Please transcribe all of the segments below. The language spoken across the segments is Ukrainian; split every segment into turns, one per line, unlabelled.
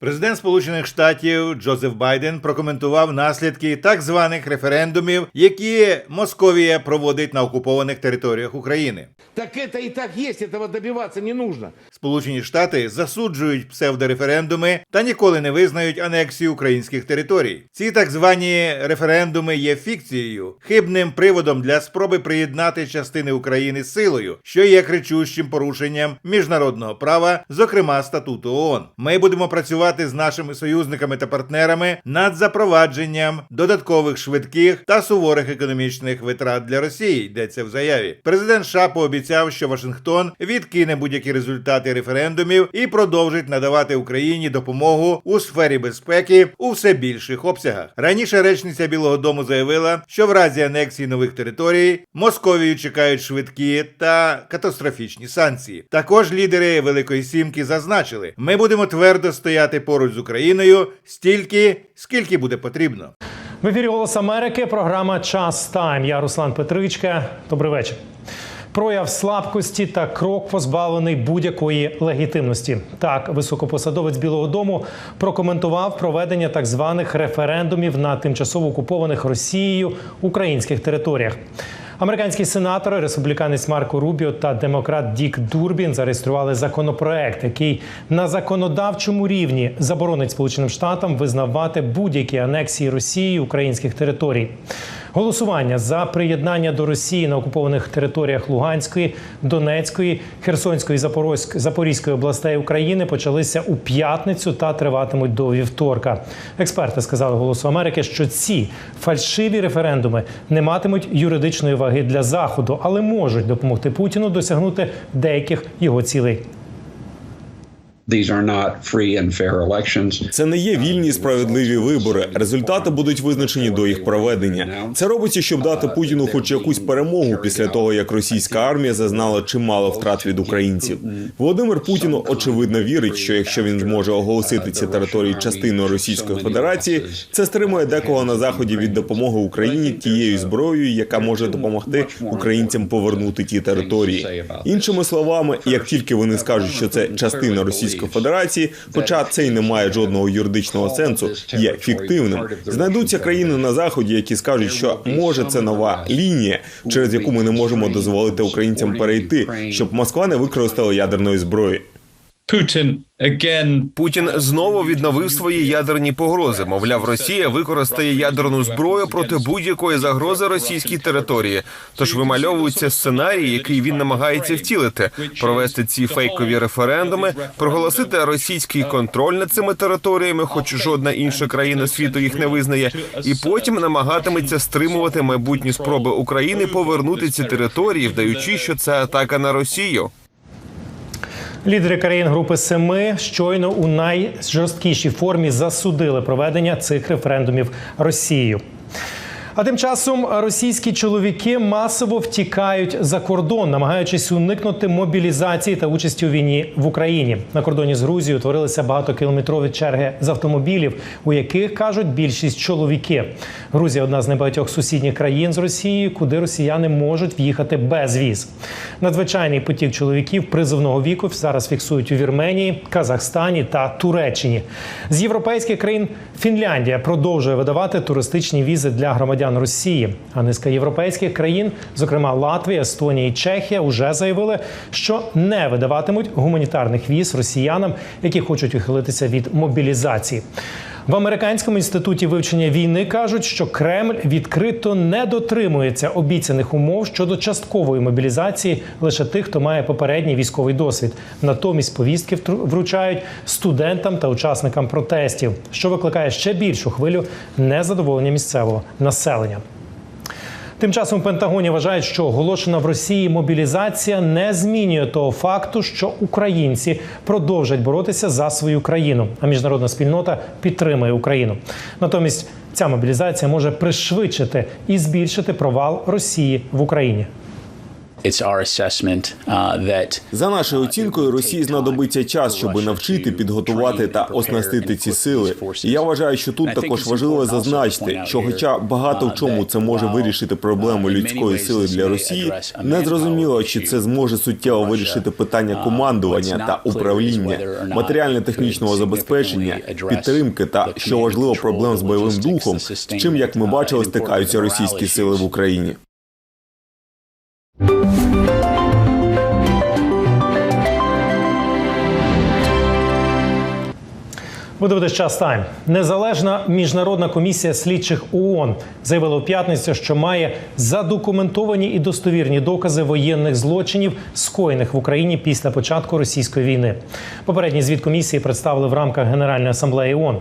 Президент Сполучених Штатів Джозеф Байден прокоментував наслідки так званих референдумів, які Московія проводить на окупованих територіях України.
Так це і так є, цього добиватися не нужно.
Сполучені Штати засуджують псевдореферендуми та ніколи не визнають анексію українських територій. Ці так звані референдуми є фікцією, хибним приводом для спроби приєднати частини України силою, що є кричущим порушенням міжнародного права, зокрема статуту ООН. Ми будемо працювати з нашими союзниками та партнерами над запровадженням додаткових швидких та суворих економічних витрат для Росії. Йдеться в заяві. Президент США пообіцяв, що Вашингтон відкине будь-які результати референдумів і продовжить надавати Україні допомогу у сфері безпеки у все більших обсягах. Раніше речниця Білого Дому заявила, що в разі анексії нових територій Московію чекають швидкі та катастрофічні санкції. Також лідери Великої Сімки зазначили, ми будемо твердо стояти поруч з Україною стільки, скільки буде потрібно.
В ефірі Голос Америки. Програма Час Тайм. Я Руслан Петричка. Добрий вечір. Прояв слабкості та крок позбавлений будь-якої легітимності. Так, високопосадовець Білого Дому прокоментував проведення так званих референдумів на тимчасово окупованих Росією українських територіях. Американські сенатори, республіканець Марко Рубіо та демократ Дік Дурбін зареєстрували законопроект, який на законодавчому рівні заборонить Сполученим Штатам визнавати будь-які анексії Росії українських територій. Голосування за приєднання до Росії на окупованих територіях Луганської, Донецької, Херсонської, Запорізької областей України почалися у п'ятницю та триватимуть до вівторка. Експерти сказали Голосу Америки, що ці фальшиві референдуми не матимуть юридичної ваги для заходу, але можуть допомогти Путіну досягнути деяких його цілей.
Це не є вільні справедливі вибори. Результати будуть визначені до їх проведення. Це робиться, щоб дати Путіну хоч якусь перемогу після того, як російська армія зазнала чимало втрат від українців. Володимир Путін очевидно вірить, що якщо він зможе оголосити ці території частиною Російської Федерації, це стримує декого на заході від допомоги Україні тією зброєю, яка може допомогти українцям повернути ті території. Іншими словами, як тільки вони скажуть, що це частина Російської Федерації, хоча це й не має жодного юридичного сенсу, є фіктивним. Знайдуться країни на заході, які скажуть, що може це нова лінія, через яку ми не можемо дозволити українцям перейти, щоб Москва не використала ядерної зброї.
Putin again
Путін знову відновив свої ядерні погрози. Мовляв, Росія використає ядерну зброю проти будь-якої загрози російській території. Тож вимальовується сценарій, який він намагається втілити: провести ці фейкові референдуми, проголосити російський контроль над цими територіями, хоч жодна інша країна світу їх не визнає, і потім намагатиметься стримувати майбутні спроби України повернути ці території, вдаючи, що це атака на Росію.
Лідери країн Групи Семи щойно у найжорсткішій формі засудили проведення цих референдумів Росією. А тим часом російські чоловіки масово втікають за кордон, намагаючись уникнути мобілізації та участі у війні в Україні. На кордоні з Грузією утворилися багатокілометрові черги з автомобілів, у яких кажуть більшість чоловіки. Грузія одна з небагатьох сусідніх країн з Росією, куди росіяни можуть в'їхати без віз. Надзвичайний потік чоловіків призовного віку зараз фіксують у Вірменії, Казахстані та Туреччині. З європейських країн Фінляндія продовжує видавати туристичні візи для громадян Росії. А низка європейських країн, зокрема Латвія, Естонія і Чехія, уже заявили, що не видаватимуть гуманітарних віз росіянам, які хочуть ухилитися від мобілізації. В американському інституті вивчення війни кажуть, що Кремль відкрито не дотримується обіцяних умов щодо часткової мобілізації лише тих, хто має попередній військовий досвід. Натомість повістки вручають студентам та учасникам протестів, що викликає ще більшу хвилю незадоволення місцевого населення. Тим часом в Пентагоні вважають, що оголошена в Росії мобілізація не змінює того факту, що українці продовжать боротися за свою країну, а міжнародна спільнота підтримує Україну. Натомість ця мобілізація може пришвидшити і збільшити провал Росії в Україні.
За нашою оцінкою, Росії знадобиться час, щоб навчити, підготувати та оснастити ці сили. І я вважаю, що тут також важливо зазначити, що, хоча багато в чому це може вирішити проблему людської сили для Росії, не зрозуміло, чи це зможе суттєво вирішити питання командування та управління, матеріально-технічного забезпечення, підтримки та що важливо проблем з бойовим духом, з чим як ми бачили, стикаються російські сили в Україні.
Ви час тайм. Незалежна міжнародна комісія слідчих ООН заявила у п'ятницю, що має задокументовані і достовірні докази воєнних злочинів, скоєних в Україні після початку російської війни. Попередній звіт комісії представили в рамках Генеральної асамблеї ООН.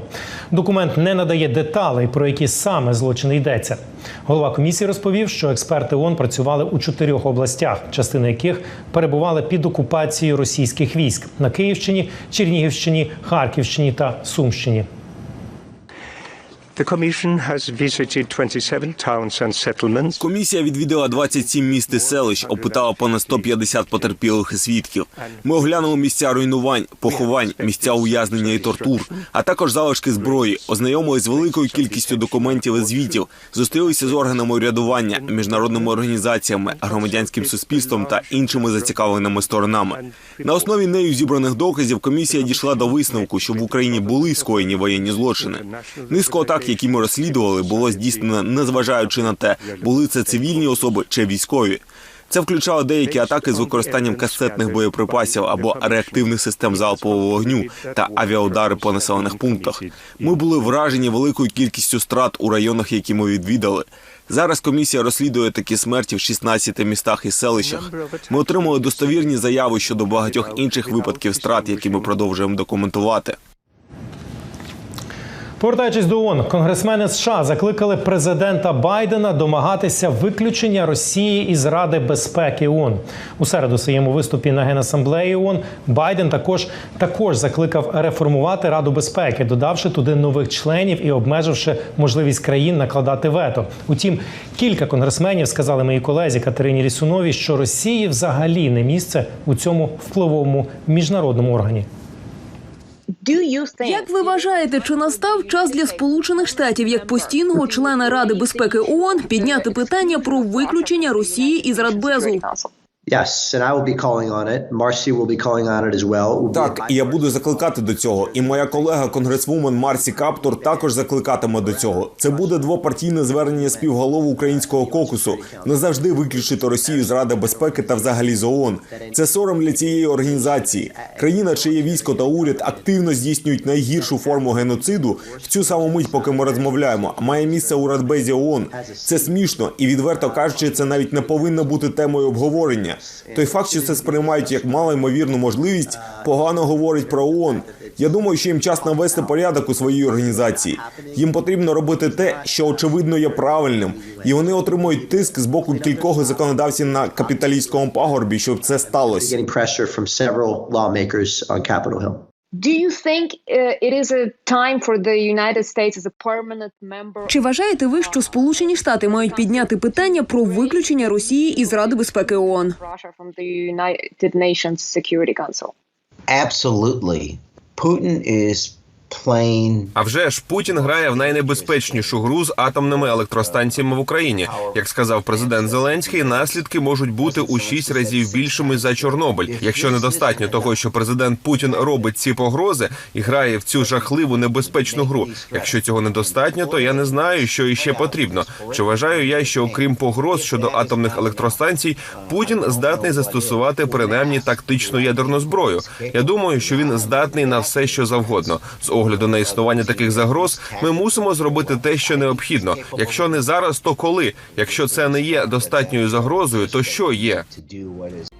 Документ не надає деталей, про які саме злочини йдеться. Голова комісії розповів, що експерти ООН працювали у чотирьох областях, частина яких перебувала під окупацією російських військ на Київщині, Чернігівщині, Харківщині та Сумщині.
Комісія відвідала 27 міст і селищ, опитала понад 150 потерпілих і свідків. Ми оглянули місця руйнувань, поховань, місця ув'язнення і тортур, а також залишки зброї, ознайомились з великою кількістю документів і звітів, зустрілися з органами урядування, міжнародними організаціями, громадянським суспільством та іншими зацікавленими сторонами. На основі нею зібраних доказів комісія дійшла до висновку, що в Україні були скоєні воєнні злочини. Низку атак, які ми розслідували, було здійснено незважаючи на те, були це цивільні особи чи військові. Це включало деякі атаки з використанням касетних боєприпасів або реактивних систем залпового вогню та авіаудари по населених пунктах. Ми були вражені великою кількістю страт у районах, які ми відвідали. Зараз комісія розслідує такі смерті в 16 містах і селищах. Ми отримали достовірні заяви щодо багатьох інших випадків страт, які ми продовжуємо документувати.
Повертаючись до ООН, конгресмени США закликали президента Байдена домагатися виключення Росії із Ради безпеки ООН. У середу своєму виступі на генасамблеї ООН Байден також також закликав реформувати Раду безпеки, додавши туди нових членів і обмеживши можливість країн накладати вето. Утім, кілька конгресменів сказали моїй колезі Катерині Лісуновій, що Росії взагалі не місце у цьому впливовому міжнародному органі.
Як ви вважаєте, чи настав час для Сполучених Штатів як постійного члена Ради безпеки ООН підняти питання про виключення Росії із Радбезу?
Yes, and I will be calling on it. Marcy will be calling on it as well.
Так, і я буду закликати до цього. І моя колега конгресвумен Марсі Каптор також закликатиме до цього. Це буде двопартійне звернення співголову українського кокусу. Не завжди виключити Росію з Ради безпеки та взагалі з ООН. Це сором для цієї організації. Країна, чиє військо та уряд активно здійснюють найгіршу форму геноциду в цю саму мить, поки ми розмовляємо, має місце у Радбезі ООН. Це смішно і відверто кажучи, це навіть не повинно бути темою обговорення. Той факт, що це сприймають як малоймовірну можливість, погано говорить про ООН. Я думаю, що їм час навести порядок у своїй організації. Їм потрібно робити те, що очевидно є правильним, і вони отримують тиск з боку кількох законодавців на капіталістському пагорбі, щоб це сталося.
Getting pressure from several lawmakers on Capitol Hill.
Do you think uh, it is a time for the United States as a permanent member?
Чи вважаєте ви, що Сполучені Штати мають підняти питання про виключення Росії із Ради безпеки ООН?
Russia from the United Nations Security Council?
Absolutely. Putin is
А вже ж Путін грає в найнебезпечнішу гру з атомними електростанціями в Україні. Як сказав президент Зеленський, наслідки можуть бути у шість разів більшими за Чорнобиль. Якщо недостатньо того, що президент Путін робить ці погрози і грає в цю жахливу небезпечну гру. Якщо цього недостатньо, то я не знаю, що іще потрібно. Чи вважаю я, що окрім погроз щодо атомних електростанцій, Путін здатний застосувати принаймні тактичну ядерну зброю. Я думаю, що він здатний на все, що завгодно. З огляду на існування таких загроз, ми мусимо зробити те, що необхідно. Якщо не зараз, то коли? Якщо це не є достатньою загрозою, то що є?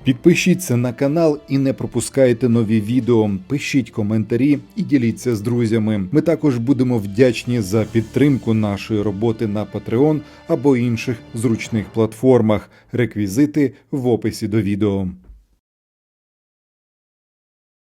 Підпишіться на канал і не пропускайте нові відео. Пишіть коментарі і діліться з друзями. Ми також будемо вдячні за підтримку нашої роботи на Patreon або інших зручних платформах. Реквізити в описі до відео.